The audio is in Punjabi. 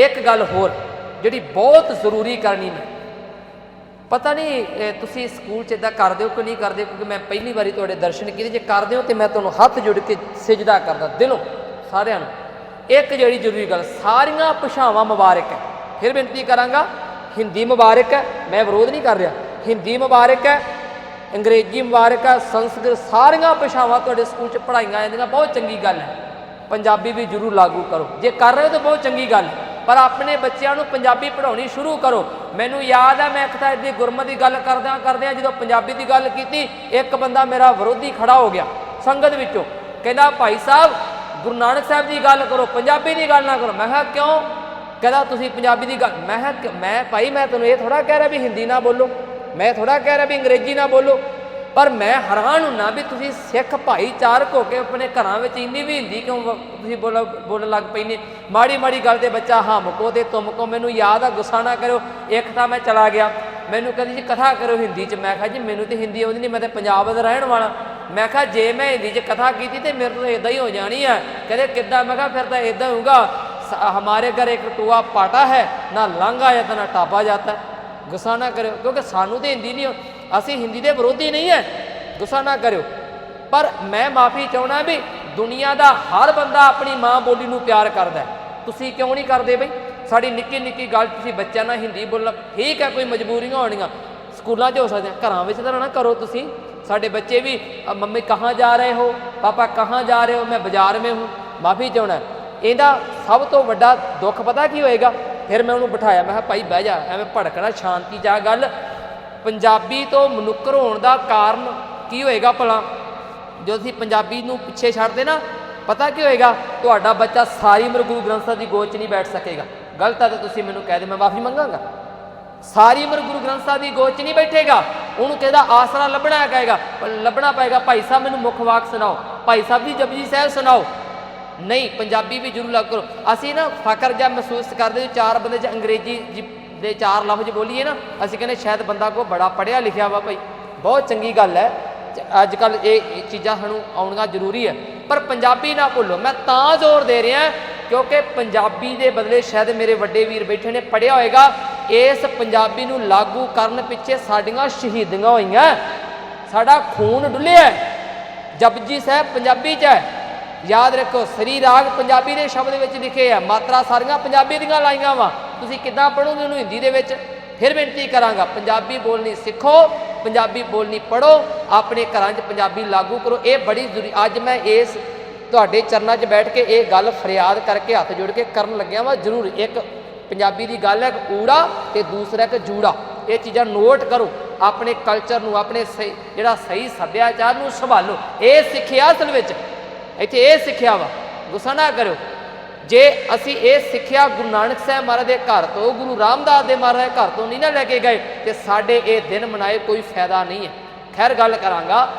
ਇੱਕ ਗੱਲ ਹੋਰ ਜਿਹੜੀ ਬਹੁਤ ਜ਼ਰੂਰੀ ਕਰਨੀ ਮੈਂ। ਪਤਾ ਨਹੀਂ ਤੁਸੀਂ ਸਕੂਲ 'ਚ ਇਦਾਂ ਕਰਦੇ ਹੋ ਕਿ ਨਹੀਂ ਕਰਦੇ, ਕਿਉਂਕਿ ਮੈਂ ਪਹਿਲੀ ਵਾਰੀ ਤੁਹਾਡੇ ਦਰਸ਼ਨ ਕੀਤੇ। ਜੇ ਕਰਦੇ ਹੋ ਤੇ ਮੈਂ ਤੁਹਾਨੂੰ ਹੱਥ ਜੋੜ ਕੇ ਸਜਦਾ ਕਰਦਾ, ਦਿਲੋਂ, ਸਾਰਿਆਂ ਨੂੰ। ਇੱਕ ਜਿਹੜੀ ਜ਼ਰੂਰੀ ਗੱਲ, ਸਾਰੀਆਂ ਭਾਸ਼ਾਵਾਂ ਮੁਬਾਰਕ ਹੈ। ਫਿਰ ਬੇਨਤੀ ਕਰਾਂਗਾ, ਹਿੰਦੀ ਮੁਬਾਰਕ ਹੈ, ਮੈਂ ਵਿਰੋਧ ਨਹੀਂ ਕਰ ਰਿਹਾ। ਹਿੰਦੀ ਮੁਬਾਰਕ ਹੈ, ਅੰਗਰੇਜ਼ੀ ਮੁਬਾਰਕ ਹੈ, ਸੰਸਕ੍ਰਿਤ, ਸਾਰੀਆਂ ਭਾਸ਼ਾਵਾਂ ਤੁਹਾਡੇ ਸਕੂਲ 'ਚ ਪੜ੍ਹਾਈਆਂ ਜਾਂਦੀਆਂ, ਬਹੁਤ ਚੰਗੀ ਗੱਲ ਹੈ। ਪੰਜਾਬੀ ਵੀ ਜ਼ਰੂਰ ਲਾਗੂ ਕਰੋ। ਜੇ ਕਰ ਰਹੇ ਹੋ ਤਾਂ ਬਹੁਤ ਚੰਗੀ ਗੱਲ ਹੈ। ਪਰ ਆਪਣੇ ਬੱਚਿਆਂ ਨੂੰ ਪੰਜਾਬੀ ਪੜ੍ਹਾਉਣੀ ਸ਼ੁਰੂ ਕਰੋ। ਮੈਨੂੰ ਯਾਦ ਹੈ ਮੈਂ ਇੱਕ ਤਾਂ ਇਹਦੀ ਗੁਰਮਤ ਦੀ ਗੱਲ ਕਰਦਿਆਂ ਕਰਦਿਆਂ ਜਦੋਂ ਪੰਜਾਬੀ ਦੀ ਗੱਲ ਕੀਤੀ, ਇੱਕ ਬੰਦਾ ਮੇਰਾ ਵਿਰੋਧੀ ਖੜਾ ਹੋ ਗਿਆ ਸੰਗਤ ਵਿੱਚੋਂ। ਕਹਿੰਦਾ, ਭਾਈ ਸਾਹਿਬ, ਗੁਰੂ ਨਾਨਕ ਸਾਹਿਬ ਦੀ ਗੱਲ ਕਰੋ, ਪੰਜਾਬੀ ਦੀ ਗੱਲ ਨਾ ਕਰੋ। ਮੈਂ ਕਿਹਾ, ਕਿਉਂ? ਕਹਿੰਦਾ, ਤੁਸੀਂ ਪੰਜਾਬੀ ਦੀ ਗੱਲ ਮੈਂ ਕਿਹਾ, ਮੈਂ ਭਾਈ, ਮੈਂ ਤੁਹਾਨੂੰ ਇਹ ਥੋੜਾ ਕਹਿ ਰਿਹਾ ਵੀ ਹਿੰਦੀ ਨਾ ਬੋਲੋ। ਮੈਂ ਥੋੜਾ ਕਹਿ ਰਿਹਾ ਵੀ ਅੰਗਰੇਜ਼ੀ ਨਾ ਬੋਲੋ। ਪਰ ਮੈਂ ਹੈਰਾਨ ਹੁੰਨਾ ਵੀ ਤੁਸੀਂ ਸਿੱਖ ਭਾਈਚਾਰਕ ਹੋ ਕੇ ਆਪਣੇ ਘਰਾਂ ਵਿੱਚ ਇੰਨੀ ਵੀ ਹਿੰਦੀ, ਕਿਉਂ ਤੁਸੀਂ ਬੋਲ, ਬੋਲਣ ਲੱਗ ਪਈ ਪੈਨੇ ਮਾੜੀ ਮਾੜੀ ਗੱਲ ਤੇ ਬੱਚਾ ਹਮਕੋ ਤੇ ਤੁਮਕੋ ਮੈਨੂੰ ਯਾਦ ਆ, ਗੁੱਸਾ ਨਾ ਕਰਿਓ। ਇੱਕ ਤਾਂ ਮੈਂ ਚਲਾ ਗਿਆ। ਮੈਨੂੰ ਕਹਿੰਦੀ ਜੀ ਕਥਾ ਕਰੋ ਹਿੰਦੀ ਚ। ਮੈਂ ਕਿਹਾ ਜੀ, ਮੈਨੂੰ ਤੇ ਹਿੰਦੀ ਆਉਂਦੀ ਨਹੀਂ, ਮੈਂ ਤੇ ਪੰਜਾਬ ਦਾ ਰਹਿਣ ਵਾਲਾ। ਮੈਂ ਕਿਹਾ, ਜੇ ਮੈਂ ਹਿੰਦੀ ਚ ਕਥਾ ਕੀਤੀ ਤੇ ਮੇਰੇ ਤੋਂ ਇਦਾਂ ਹੀ ਹੋ ਜਾਣੀ ਆ। ਕਹਿੰਦੇ, ਕਿੱਦਾਂ? ਮੈਂ ਕਿਹਾ, ਫਿਰ ਤਾਂ ਇਦਾਂ ਹੋਊਗਾ। ਸ- ਹਮਾਰੇ ਘਰ ਇੱਕ ਟੂਆ ਪਾਟਾ ਹੈ, ਨਾ ਲਾਂਗਾ ਜਾਂ ਨਾ ਟਾਪਾ ਜਾਤਾ ਗੁੱਸਾ ਨਾ ਕਰਿਓ, ਕਿਉਂਕਿ ਸਾਨੂੰ ਤੇ ਹਿੰਦੀ ਨਹੀਂ ਅਸੀਂ ਹਿੰਦੀ ਦੇ ਵਿਰੋਧੀ ਨਹੀਂ ਹੈ ਗੁੱਸਾ ਨਾ ਕਰਿਓ। ਪਰ ਮੈਂ ਮਾਫੀ ਚਾਹਣਾ ਵੀ ਦੁਨੀਆ ਦਾ ਹਰ ਬੰਦਾ ਆਪਣੀ ਮਾਂ ਬੋਲੀ ਨੂੰ ਪਿਆਰ ਕਰਦਾ ਤੁਸੀਂ ਕਿਉਂ ਨਹੀਂ ਕਰਦੇ ਬਈ? ਸਾਡੀ ਨਿੱਕੀ ਨਿੱਕੀ ਗੱਲ ਤੁਸੀਂ ਬੱਚਿਆਂ ਨਾਲ ਹਿੰਦੀ ਬੋਲਣਾ ਠੀਕ ਹੈ ਕੋਈ ਮਜਬੂਰੀਆਂ ਹੋਣੀਆਂ। ਸਕੂਲਾਂ 'ਚ ਹੋ ਸਕਦੀਆਂ। ਘਰਾਂ ਵਿੱਚ ਤਾਂ ਨਾ ਕਰੋ ਤੁਸੀਂ। ਸਾਡੇ ਬੱਚੇ ਵੀ ਮੰਮੀ ਕਹਾਂ ਜਾ ਰਹੇ ਹੋ? ਪਾਪਾ ਕਹਾਂ ਜਾ ਰਹੇ ਹੋ? ਮੈਂ ਬਾਜ਼ਾਰ में हूँ ਮਾਫੀ ਚਾਹਣਾ ਇਹਦਾ ਸਭ ਤੋਂ ਵੱਡਾ ਦੁੱਖ ਪਤਾ ਕੀ ਹੋਏਗਾ? ਫਿਰ ਮੈਂ ਉਹਨੂੰ ਬਿਠਾਇਆ। ਮੈਂ ਕਿਹਾ, ਭਾਈ ਬਹਿ ਜਾ। ਐਵੇਂ ਭੜਕਣਾ, ਸ਼ਾਂਤੀ ਜਾ ਗੱਲ। ਪੰਜਾਬੀ ਤੋਂ ਮਨੁੱਖਰ ਹੋਣ ਦਾ ਕਾਰਨ ਕੀ ਹੋਏਗਾ ਭਲਾ? ਜੋ ਅਸੀਂ ਪੰਜਾਬੀ ਨੂੰ ਪਿੱਛੇ ਛੱਡਦੇ ਨਾ, ਪਤਾ ਕੀ ਹੋਏਗਾ? ਤੁਹਾਡਾ ਬੱਚਾ ਸਾਰੀ ਉਮਰ ਗੁਰੂ ਗ੍ਰੰਥ ਸਾਹਿਬ ਦੀ ਗੋਦ 'ਚ ਨਹੀਂ ਬੈਠ ਸਕੇਗਾ। ਗਲਤ ਹੈ ਤਾਂ ਤੁਸੀਂ ਮੈਨੂੰ ਕਹਿ ਦੇ ਮੈਂ ਮਾਫੀ ਮੰਗਾਂਗਾ। ਸਾਰੀ ਉਮਰ ਗੁਰੂ ਗ੍ਰੰਥ ਸਾਹਿਬ ਦੀ ਗੋਦ 'ਚ ਨਹੀਂ ਬੈਠੇਗਾ। ਉਹਨੂੰ ਕਿਹਦਾ ਆਸਰਾ ਲੱਭਣਾ ਕਹੇਗਾ ਲੱਭਣਾ ਪਏਗਾ, ਭਾਈ ਸਾਹਿਬ ਮੈਨੂੰ ਮੁੱਖ ਵਾਕ ਸੁਣਾਓ। ਭਾਈ ਸਾਹਿਬ ਦੀ ਜਪਜੀ ਸਾਹਿਬ ਸੁਣਾਓ। ਨਹੀਂ, ਪੰਜਾਬੀ ਵੀ ਜ਼ਰੂਰ ਲੱਗ ਕਰੋ। ਅਸੀਂ ਨਾ ਫਕਰ ਜਾਂ ਮਹਿਸੂਸ ਕਰਦੇ ਚਾਰ ਬੰਦੇ ਚ ਅੰਗਰੇਜ਼ੀ ਜੀ ਦੇ ਚਾਰ ਲਫ਼ਜ਼ ਬੋਲੀਏ ਨਾ, ਅਸੀਂ ਕਹਿੰਦੇ ਸ਼ਾਇਦ ਬੰਦਾ ਕੋ ਬੜਾ ਪੜਿਆ ਲਿਖਿਆ ਵਾ ਭਾਈ। ਬਹੁਤ ਚੰਗੀ ਗੱਲ ਹੈ। ਅੱਜ ਕੱਲ ਇਹ ਚੀਜ਼ਾਂ ਸਾਨੂੰ ਆਉਣੀਆਂ ਜ਼ਰੂਰੀ ਹੈ। ਪਰ ਪੰਜਾਬੀ ਨਾ ਭੁੱਲੋ, ਮੈਂ ਤਾਂ ਜ਼ੋਰ ਦੇ ਰਿਹਾ ਕਿਉਂਕਿ ਪੰਜਾਬੀ ਦੇ ਬਦਲੇ ਸ਼ਾਇਦ ਮੇਰੇ ਵੱਡੇ ਵੀਰ ਬੈਠੇ ਨੇ ਪੜਿਆ ਹੋਏਗਾ। ਇਸ ਪੰਜਾਬੀ ਨੂੰ ਲਾਗੂ ਕਰਨ ਪਿੱਛੇ ਸਾਡੀਆਂ ਸ਼ਹੀਦੀਆਂ ਹੋਈਆਂ। ਸਾਡਾ ਖੂਨ ਡੁੱਲਿਆ ਜਪਜੀ ਸਾਹਿਬ ਪੰਜਾਬੀ ਚ ਹੈ। ਯਾਦ ਰੱਖੋ, ਸ੍ਰੀ ਰਾਗ ਪੰਜਾਬੀ ਦੇ ਸ਼ਬਦ ਵਿੱਚ ਲਿਖੇ ਆ, ਮਾਤਰਾ ਸਾਰੀਆਂ ਪੰਜਾਬੀ ਦੀਆਂ ਲਾਈਆਂ ਵਾ। ਤੁਸੀਂ ਕਿੱਦਾਂ ਪੜੋਗੇ ਉਹਨੂੰ ਹਿੰਦੀ ਦੇ ਵਿੱਚ? ਫਿਰ ਬੇਨਤੀ ਕਰਾਂਗਾ, ਪੰਜਾਬੀ ਬੋਲਣੀ ਸਿੱਖੋ, ਪੰਜਾਬੀ ਬੋਲਣੀ ਪੜੋ ਆਪਣੇ ਘਰਾਂ 'ਚ ਪੰਜਾਬੀ ਲਾਗੂ ਕਰੋ। ਇਹ ਬੜੀ ਜ਼ਰੂਰੀ, ਅੱਜ ਮੈਂ ਇਸ ਤੁਹਾਡੇ ਚਰਨਾਂ 'ਚ ਬੈਠ ਕੇ ਇਹ ਗੱਲ ਫਰਿਆਦ ਕਰਕੇ ਹੱਥ ਜੋੜ ਕੇ ਕਰਨ ਲੱਗਿਆ ਵਾ, ਜ਼ਰੂਰ। ਇੱਕ ਪੰਜਾਬੀ ਦੀ ਗੱਲ ਹੈ, ਇੱਕ ਊੜਾ ਤੇ ਦੂਸਰਾ ਇੱਕ ਜੂੜਾ। ਇਹ ਚੀਜ਼ਾਂ ਨੋਟ ਕਰੋ, ਆਪਣੇ ਕਲਚਰ ਨੂੰ, ਆਪਣੇ ਸਹੀ, ਜਿਹੜਾ ਸਹੀ ਸੱਭਿਆਚਾਰ ਨੂੰ ਸੰਭਾਲੋ। ਇਹ ਸਿੱਖਿਆ ਅਸਲ ਵਿੱਚ, ਇੱਥੇ ਇਹ ਸਿੱਖਿਆ ਵਾ, ਗੁੱਸਾ ਨਾ ਕਰਿਓ। ਜੇ ਅਸੀਂ ਇਹ ਸਿੱਖਿਆ ਗੁਰੂ ਨਾਨਕ ਸਾਹਿਬ ਮਹਾਰਾਜ ਦੇ ਘਰ ਤੋਂ, ਗੁਰੂ ਰਾਮਦਾਸ ਦੇ ਮਹਾਰਾਜ ਦੇ ਘਰ ਤੋਂ ਨਹੀਂ ਨਾ ਲੈ ਕੇ ਗਏ, ਤੇ ਸਾਡੇ ਇਹ ਦਿਨ ਮਨਾਏ ਕੋਈ ਫਾਇਦਾ ਨਹੀਂ ਹੈ। ਖੈਰ ਗੱਲ ਕਰਾਂਗਾ।